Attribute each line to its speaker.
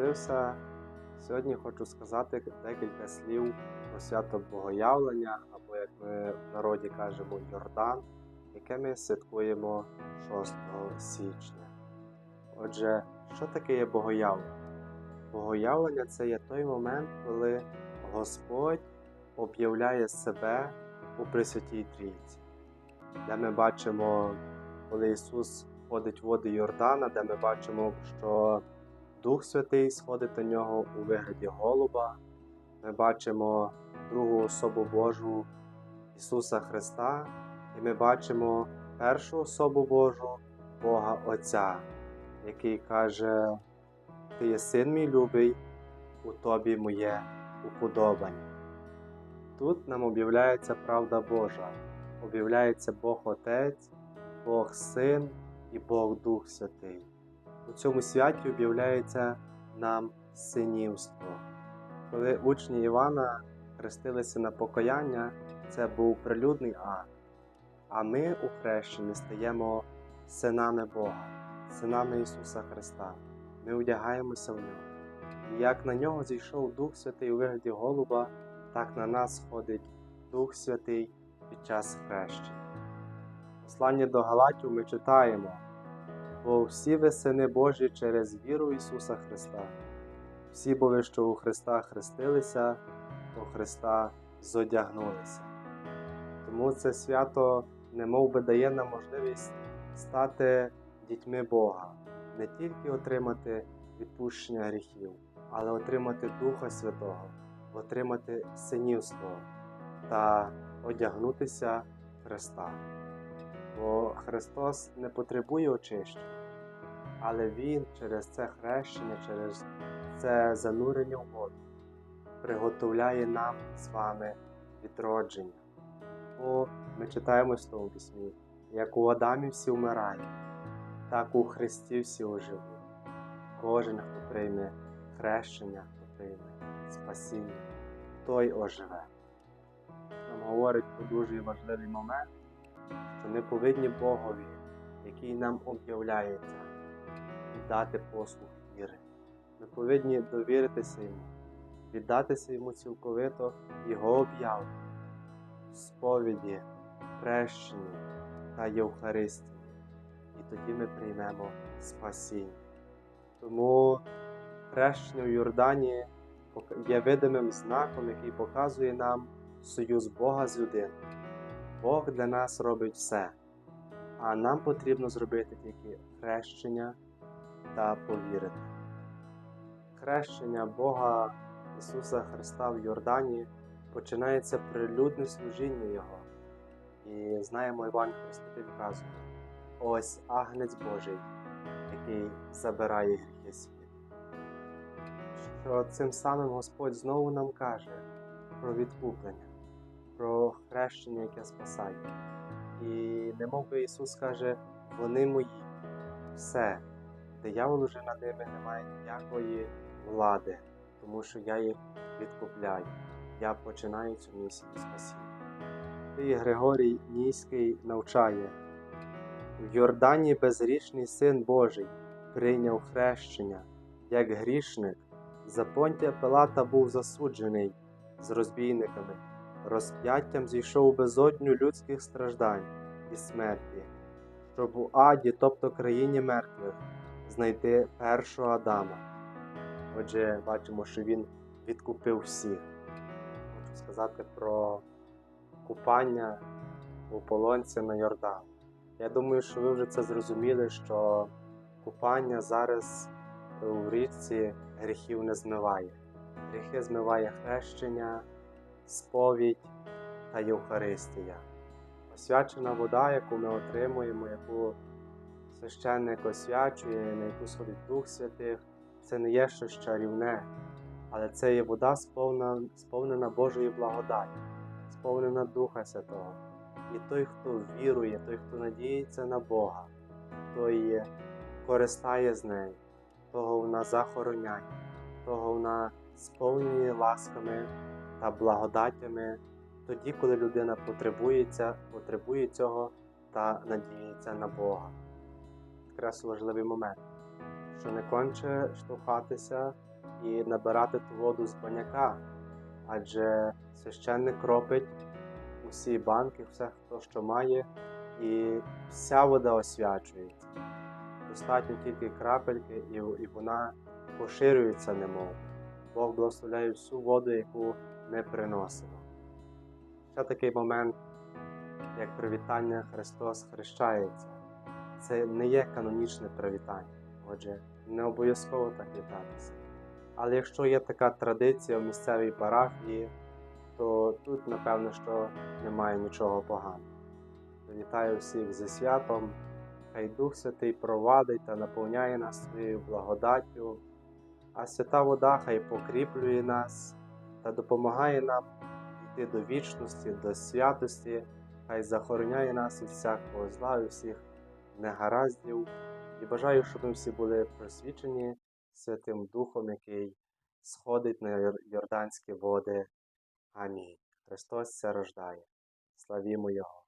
Speaker 1: народився, сьогодні хочу сказати декілька слів про свято Богоявлення, або як ми в народі кажемо Йордан, яке ми святкуємо 6 січня. Отже, що таке є Богоявлення? Богоявлення це є той момент, коли Господь об'являє себе у Пресвятій Трійці, де ми бачимо, коли Ісус входить в води Йордана, де ми бачимо, що Дух Святий сходить до нього у вигляді голуба. Ми бачимо другу особу Божу Ісуса Христа, і ми бачимо першу особу Божу Бога Отця, який каже: Ти є син мій любий, у тобі моє уподобання. Тут нам об'являється правда Божа, об'являється Бог Отець, Бог Син і Бог Дух Святий. У цьому святі об'являється нам синівство. Коли учні Івана хрестилися на покаяння, це був прилюдний акт. А ми у хрещенні стаємо синами Бога, синами Ісуса Христа. Ми одягаємося в нього. І як на нього зійшов Дух Святий у вигляді Голуба, так на нас сходить Дух Святий під час хрещення. Послання до Галатів ми читаємо, бо всі ви сини Божі через віру Ісуса Христа. Всі бо ви, що у Христа хрестилися, у Христа зодягнулися. Тому це свято немов би дає нам можливість стати дітьми Бога, не тільки отримати відпущення гріхів, але отримати Духа Святого, отримати синівство та одягнутися Христа. Бо Христос не потребує очищення, але Він через це хрещення, через це занурення в воду приготовляє нам з вами відродження. Бо ми читаємо в тому письмі, як у Адамі всі вмирають, так у Христі всі оживуть. Кожен, хто прийме хрещення, хто прийме спасіння, той оживе. Нам говорить про дуже важливий момент, що ми повинні Богові, який нам об'являється, віддати послуг віри. Ми повинні довіритися йому, віддатися йому цілковито Його об'яву, сповіді, хрещенні та Євхаристії. І тоді ми приймемо спасіння. Тому хрещення в Йордані є видимим знаком, який показує нам союз Бога з людиною. Бог для нас робить все, а нам потрібно зробити тільки хрещення та повірити. Хрещення Бога Ісуса Христа в Йордані починається прилюдне служіння Його. І знаємо, Іван Хреститель вказує, ось агнець Божий, який забирає гріхи світу. Що цим самим Господь знову нам каже про відкуплення, про хрещення, яке спасає. І немов би Ісус каже, вони мої, все, диявол уже над ними не має ніякої влади, тому що я їх відкупляю. Я починаю цю місію спасіння. І Григорій Ніський навчає. В Йордані безгрішний син Божий прийняв хрещення, як грішник. За понтія Пилата був засуджений з розбійниками, розп'яттям зійшов у безодню людських страждань і смерті, щоб у аді, тобто країні мертвих, знайти першого Адама. Отже, бачимо, що він відкупив всіх. Хочу сказати про купання у полонці на Йордан. Я думаю, що ви вже це зрозуміли, що купання зараз у річці гріхів не змиває. Гріхи змиває хрещення, сповідь та Євхаристія. Освячена вода, яку ми отримуємо, яку священник освячує, на яку сходить Дух Святих, це не є щось чарівне, але це є вода, сповнена, сповнена Божої благодаті, сповнена Духа Святого. І той, хто вірує, той, хто надіється на Бога, той користає з нею, того вона захороняє, того вона сповнює ласками та благодатями тоді, коли людина потребується, потребує цього та надіється на Бога. Якраз важливий момент, що не конче штовхатися і набирати ту воду з баняка, адже священник робить усі банки, все, хто що має, і вся вода освячується. Достатньо тільки крапельки, і, і вона поширюється немов. Бог благословляє всю воду, яку ми приносимо. Ще такий момент, як привітання Христос хрещається. Це не є канонічне привітання, отже, не обов'язково так вітатися. Але якщо є така традиція в місцевій парафії, то тут, напевно, що немає нічого поганого. Вітаю всіх зі святом, хай Дух Святий провадить та наповняє нас своєю благодаттю, а свята вода хай покріплює нас та допомагає нам йти до вічності, до святості, хай захороняє нас від всякого зла і всіх негараздів. І бажаю, щоб ми всі були просвічені Святим Духом, який сходить на Йорданські води. Амінь. Христос це рождає. Славімо Його.